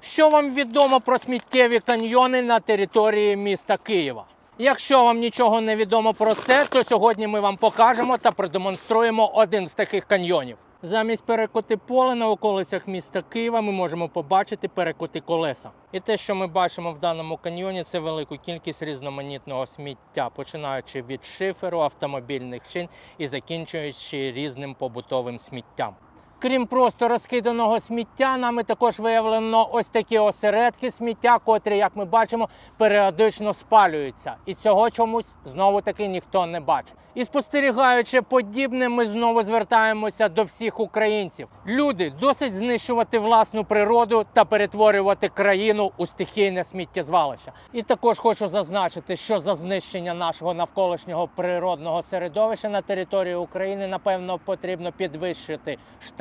Що вам відомо про сміттєві каньйони на території міста Києва? Якщо вам нічого не відомо про це, то сьогодні ми вам покажемо та продемонструємо один з таких каньйонів. Замість перекоти поле на околицях міста Києва ми можемо побачити перекоти колеса. І те, що ми бачимо в даному каньйоні, це велику кількість різноманітного сміття, починаючи від шиферу, автомобільних шин і закінчуючи різним побутовим сміттям. Крім просто розкиданого сміття, нами також виявлено ось такі осередки сміття, котрі, як ми бачимо, періодично спалюються. І цього чомусь знову таки ніхто не бачить. І спостерігаючи подібне, ми знову звертаємося до всіх українців. Люди досить знищувати власну природу та перетворювати країну у стихійне сміттєзвалище. І також хочу зазначити, що за знищення нашого навколишнього природного середовища на території України напевно потрібно підвищити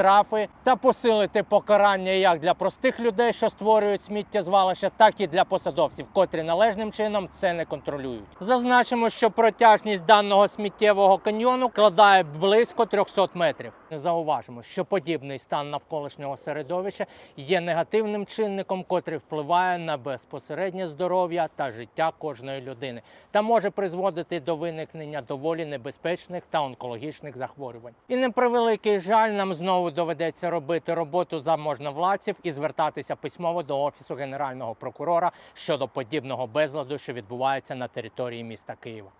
штрафи та посилити покарання як для простих людей, що створюють сміттєзвалища, так і для посадовців, котрі належним чином це не контролюють. Зазначимо, що протяжність даного сміттєвого каньйону складає близько 300 метрів. Зауважимо, що подібний стан навколишнього середовища є негативним чинником, котрий впливає на безпосереднє здоров'я та життя кожної людини, та може призводити до виникнення доволі небезпечних та онкологічних захворювань. І на превеликий жаль, нам знову доведеться робити роботу за можновладців і звертатися письмово до офісу генерального прокурора щодо подібного безладу, що відбувається на території міста Києва.